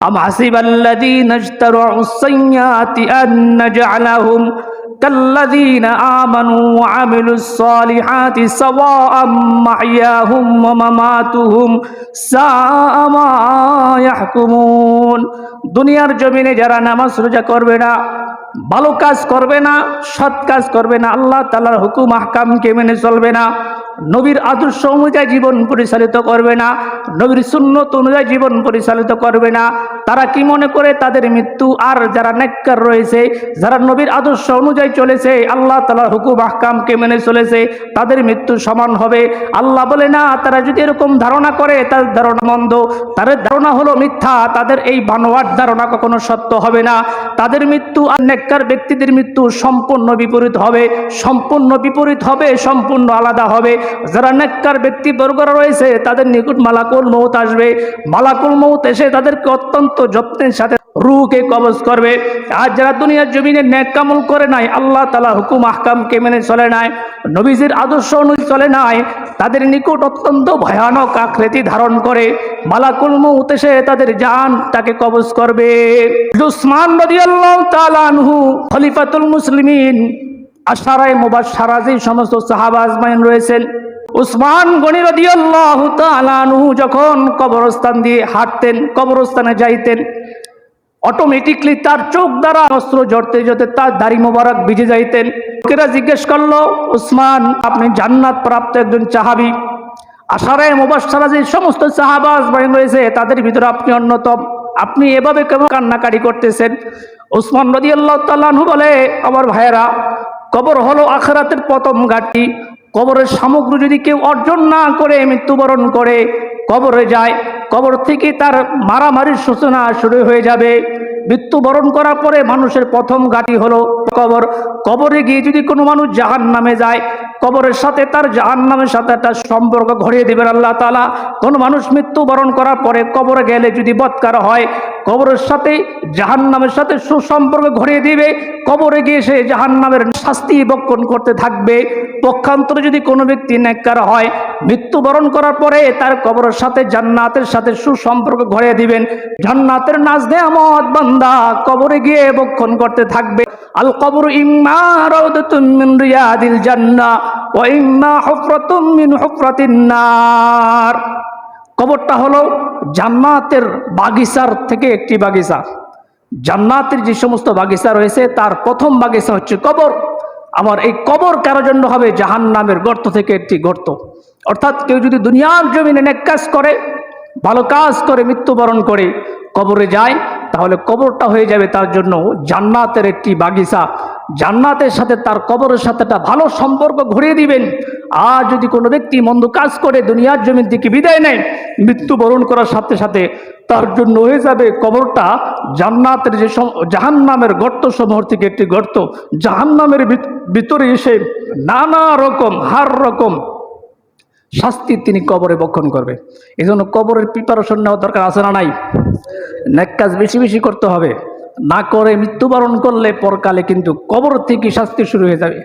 أم حسب الذين اجترعوا السيئات أن نجعلهم كالذين آمنوا وعملوا الصالحات سواء محياهم ومماتهم ساء ما يحكمون দুনিয়ার জমিনে যারা নামাজ রোজা করবে না ভালো কাজ করবে না, সৎ কাজ করবে না, আল্লাহ তালার হুকুম, আহকামকে মেনে চলবে না, নবীর আদর্শ অনুযায়ী জীবন পরিচালিত করবে না, নবীর সুন্নত অনুযায়ী জীবন পরিচালিত করবে না, তারা কি মনে করে? তাদের মৃত্যু। আর যারা নেককার রয়েছে, যারা নবীর আদর্শ অনুযায়ী চলেছে, আল্লাহ তালার হুকুম, আহকামকে মেনে চলেছে, তাদের মৃত্যু সমান হবে। আল্লাহ বলে, না, তারা যদি এরকম ধারণা করে তার ধারণা মন্দ। তাদের ধারণা হলো মিথ্যা। তাদের এই বানোয়ার ধারণা কখনো সত্য হবে না। তাদের মৃত্যু আর নেককার ব্যক্তিদের মৃত্যু সম্পূর্ণ বিপরীত হবে, সম্পূর্ণ বিপরীত হবে, সম্পূর্ণ আলাদা হবে। যারা নেককার ব্যক্তি বর্গরা রয়েছে, তাদের নিকট মালাকুল মৌত আসবে। মালাকুল মৌত এসে তাদেরকে অত্যন্ত যত্নের সাথে রুকে কবজ করবে। আর যারা দুনিয়ার জমিনে ন্যাক কামল করে নাই, আল্লাহ তালা হুকুম আহকামকে মেনে চলে নাই, নবীজির আদর্শ অনুযায়ী চলে নাই, তাদের নিকট অত্যন্ত ভয়ানক আকৃতি ধারণ করে মালাকুল মৌত তাদের জান তাকে কবজ করবে। উসমান রাদিয়াল্লাহু তাআলা আনহু, খলিফাতুল মুসলিমিন, আশারায় মুবাশশারা যে সমস্ত সাহাবা আজমাইন রয়েছেন, উসমান গনি রাদিয়াল্লাহু তাআলা আনহু যখন কবরস্থান দিয়ে হাঁটতেন, কবরস্থানে যাইতেন অটোমেটিকলি তার চোখ দ্বারা অস্ত্র জড়তে জড়তে তার দাড়ি মোবারক ভিজে যাইতেন। লোকেরা জিজ্ঞেস করল উসমান আপনি জান্নাত প্রাপ্ত একজন চাহাবি আশারায় মুবাশশারা যে সমস্ত সাহাবা আজমাইন রয়েছে, তাদের ভিতরে আপনি অন্যতম। আপনি এভাবে কেমন কান্নাকাটি করতেছেন? উসমান নদী আল্লাহ বলে, আমার ভাইয়েরা, কবর হলো আখরাতের প্রথম ঘাটটি কবরের সামগ্রী যদি কেউ অর্জন না করে, মৃত্যুবরণ করে, কবরে যায়। কবর থেকে তার মারামারির সূচনা শুরু হয়ে যাবে। মৃত্যুবরণ করার পরে মানুষের প্রথম ঘাটি হলো কবর। কবরে গিয়ে যদি কোনো মানুষ জাহান নামে যায় কবরের সাথে তার জাহান নামের সাথে একটা সম্পর্ক ঘটিয়ে দেবেন আল্লাহ তালা কোনো মানুষ মৃত্যুবরণ করার পরে কবরে গেলে যদি বৎকার হয়, কবরের সাথে জাহান নামের সাথে সুসম্পর্ক ঘটিয়ে দিবে, কবরে গিয়ে সে জাহান নামের শাস্তি বক্ষণ করতে থাকবে। পক্ষান্তরে যদি কোনো ব্যক্তি নেককার হয়, মৃত্যুবরণ করার পরে তার কবরের সাথে, জান্নাতের সাথে সুসম্পর্ক ঘটিয়ে দিবেন। জান্নাতের নাচ নেয়ামত বান্দা কবরে গিয়ে বক্ষণ করতে থাকবে। আল কবর ইম্মা রাউদাতুম কবরটা হলো জান্নাতের বাগিচার থেকে একটি বাগিচা জান্নাতের যে সমস্ত বাগিচা রয়েছে, তার প্রথম বাগিচা হচ্ছে কবর। আমার এই কবর কারোর জন্য হবে? জাহান নামের গর্ত থেকে একটি গর্ত। অর্থাৎ কেউ যদি দুনিয়ার জমিনে নেক কাজ করে, ভালো কাজ করে, মৃত্যুবরণ করে কবরে যায়, তাহলে কবরটা হয়ে যাবে তার জন্য জান্নাতের একটি বাগিচা। জান্নাতের সাথে তার কবরের সাথে একটা ভালো সম্পর্ক ঘুরিয়ে দিবেন। আর যদি কোনো ব্যক্তি মন্দ কাজ করে, দুনিয়ার জমিন থেকে বিদায় নেয়, মৃত্যুবরণ করার সাথে সাথে তার জন্য হয়ে যাবে কবরটা জান্নাতের যে জাহান নামের গর্ত সমূহ থেকে একটি গর্ত। জাহান নামের ভিতরে এসে নানা রকম, হার রকম শাস্তি তিনি কবরে বক্ষণ করবে। এই জন্য কবরের প্রিপারেশন নেওয়া দরকার আছে না নাই? নেক কাজ বেশি বেশি করতে হবে। না করে মৃত্যুবরণ করলে পরকালে কিন্তু কবর থেকে শাস্তি শুরু হয়ে যাবে।